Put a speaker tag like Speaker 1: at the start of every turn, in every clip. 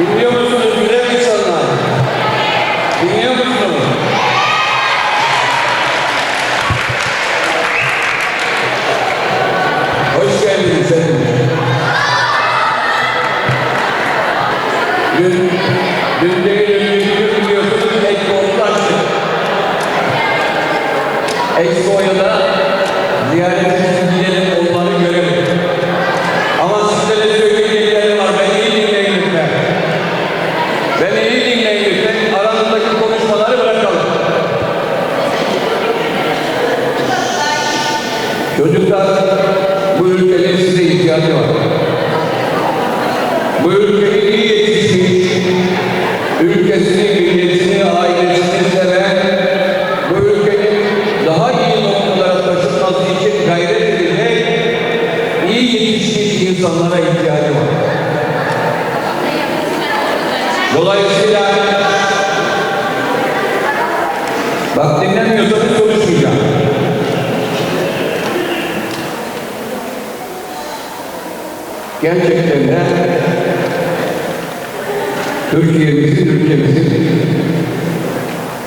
Speaker 1: Dinliyor musunuz güzel insanlar? Dinliyor musunuz? Hoş geldiniz efendim. Dün, dün değil önceki biliyorsunuz Expo'yu açtık. Expo'ya da Çocuklar, bu ülkenin size ihtiyacı var. Bu ülkeyi iyi yetişmiş, ülkesini, milletini, ailesini seven, bu ülkenin daha iyi noktalara taşınması için gayret edecek, iyi yetişmiş insanlara ihtiyacı var. Dolayısıyla bak dinlemiyorsanız konuşmayacağım. Gerçekten de Türkiye'mizin, ülkemizin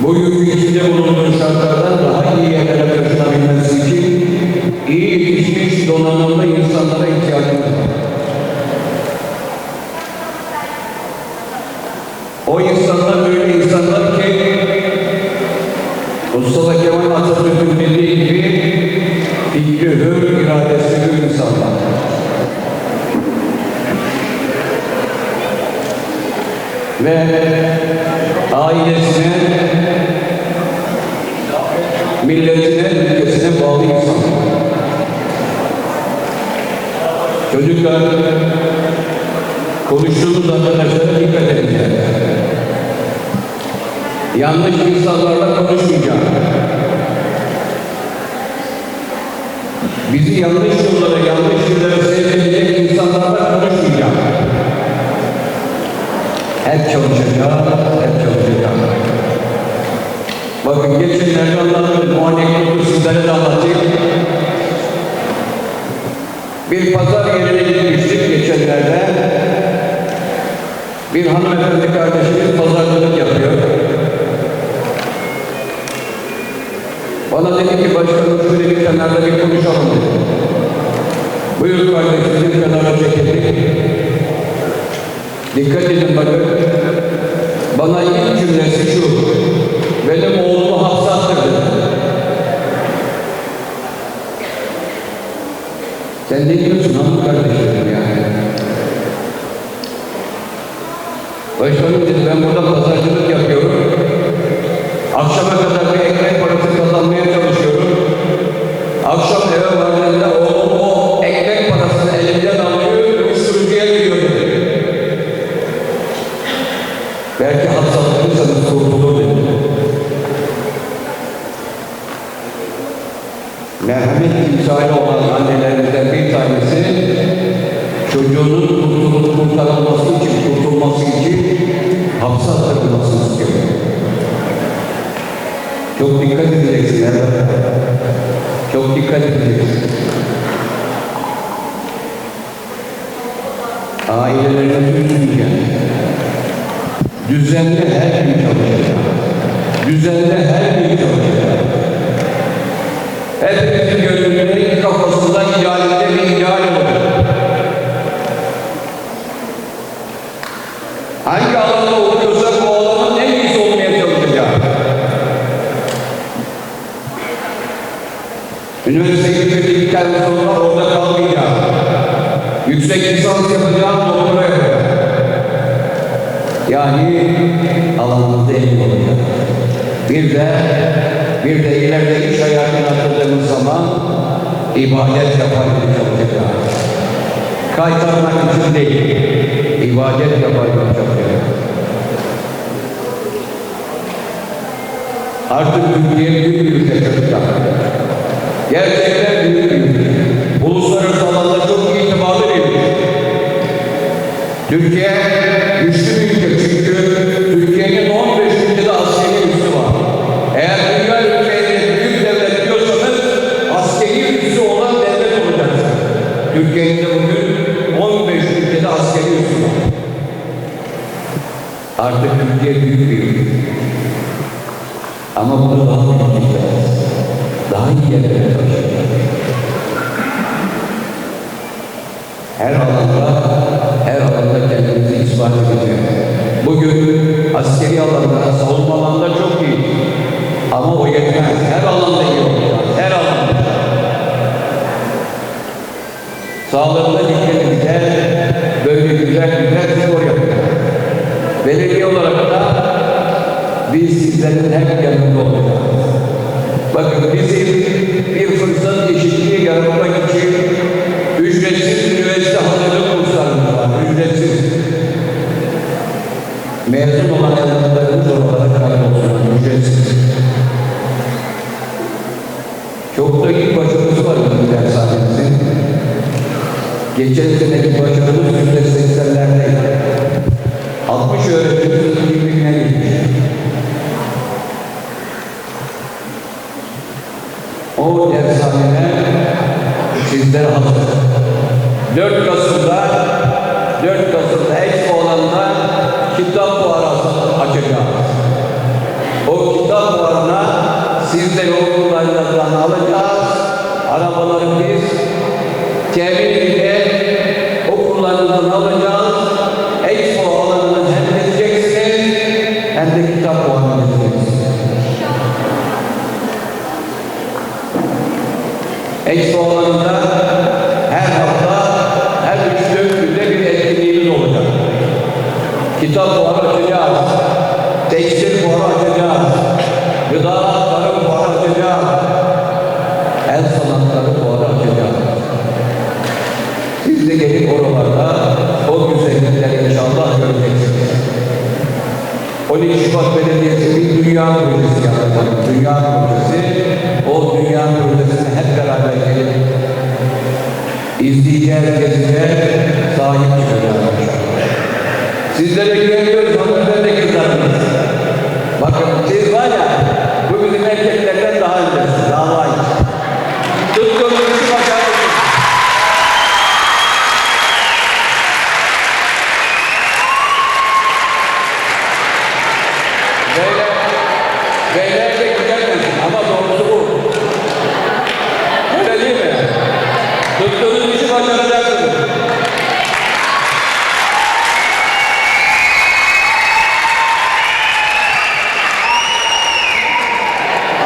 Speaker 1: bugünkü içinde bulunduğu şartlardan daha iyi yerlere taşınabilmesi için iyi yetişmiş donanımlı insanlara ihtiyacımız var. O insanlar öyle insanlar ki Mustafa Kemal Atatürk'ün dediği gibi fikri hür, iradesi hür insanlar. Ve ailesine, milletine, ülkesine bağlı insanlar. Çocuklar, konuştuğumuz arkadaşlara dikkat edeceğiz. Yanlış insanlarla konuşmayacağım. Bizi yanlış yollara, yanlış yerlere Hep çalışacağım, hep çalışacağım. Bakın geçenlerde anlattım, o anekdotu sizlere de anlatayım. Bir pazar yerine gitmiştik geçenlerde. Bir hanımefendi kardeşimiz pazarcılık yapıyor. Bana dedi ki başkanım şöyle bir kenarda bir konuşalım dedi. Buyur kardeşim bir kenara çekelim. Dikkat edin bakın. Bana ilk cümlesi şu. Benim oğlumu hapse attırdı. Sen ne diyorsun hanım kardeşim yani? Başkanım dedi ben burada pazarcılık yapıyorum. Akşama kadar bir ekmek parası kazanmaya çalışıyorum. Akşam eve vardığında o dikkat edeceksin evlat. Çok dikkat edeceksin. Ailelerine üzülmeyeceksin. Düzenli her gün çalışacağım. Düzenli her gün çalışacağım. Hepimizin yapacağım, doktora yapacağım. Yani alanımızda iyi olacak. Bir de bir de ileride iş hayatına atıldığımız zaman ibadet yaparak çalışacağız. Kaytarmak için değil, ibadet yaparak çalışacağız. Artık Türkiye bir ülke çocuklar. Gerçekten Türkiye güçlü bir ülke çünkü Türkiye'nin 15 ülkede askeri üssü var. Eğer dünya ülkelerinde büyük devlet diyorsanız askeri üssü olan devlet olacaksınız. Türkiye'nin de bugün 15 ülkede askeri üssü var. Artık Türkiye büyük bir ülke. Ama bunu daha iyi daha iyi yerlere siyasi alanlara, savunma alanında çok iyi. Ama o yetmez. Her alanda iyi olacağız. Her alanda. Sağlığında dikkat güzel, böyle güzel güzel spor yapacağız. Belediye olarak da biz sizlerin hep yanında olacağız. Bakın bizim bir fırsat eşitliği yaratmak 60 öğretmenin birbirine gitmiş. O dershanede sizler hazır. 4 Kasım Kitap buharı açacağız. Tekstil buharı açacağız. Gıda tarım buharı açacağız. El sanatları buharı açacağız. Siz de gelip oralarda o güzellikleri inşallah göreceksiniz. 12 Şubat Belediyesi bir dünya projesi.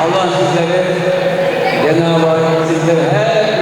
Speaker 1: Allah sizlere Cenab-ı Hak sizlere her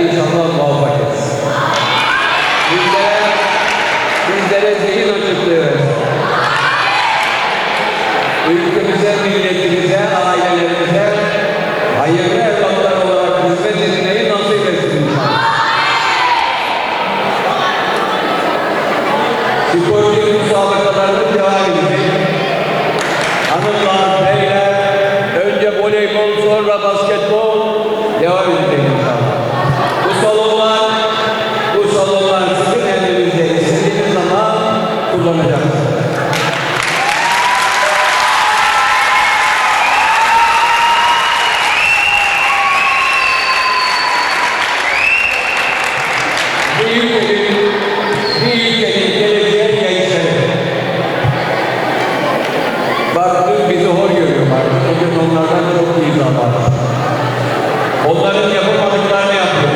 Speaker 1: Selamünaleyküm yapamadıklar ne yapıyor?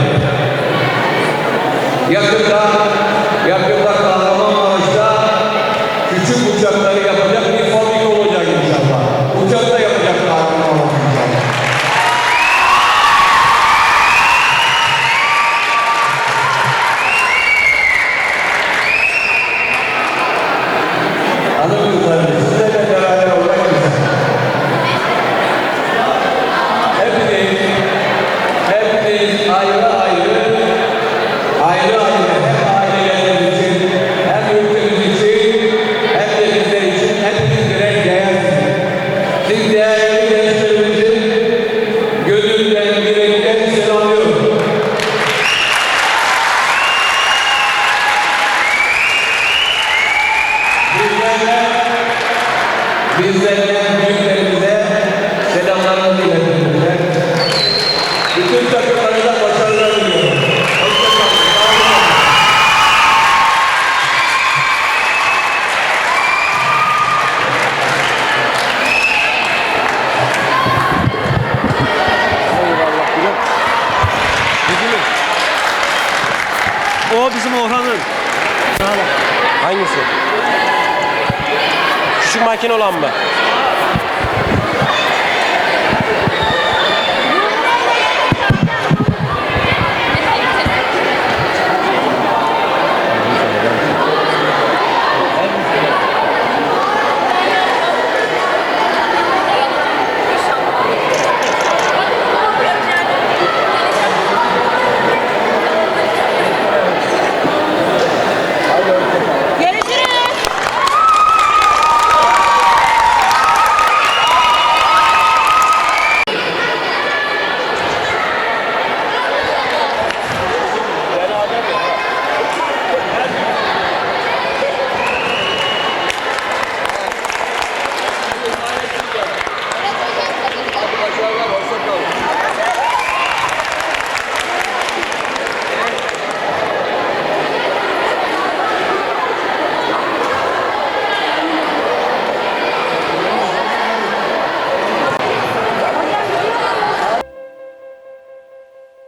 Speaker 1: Yakında, yakında Kahramanmaraş'ta küçük uçakları yapacak bir fabrika olacak inşallah. Uçak da yapacak Kahramanmaraş inşallah. Hanım kızlarım, Orhan'ın.
Speaker 2: Hangisi? Küçük makine olan mı?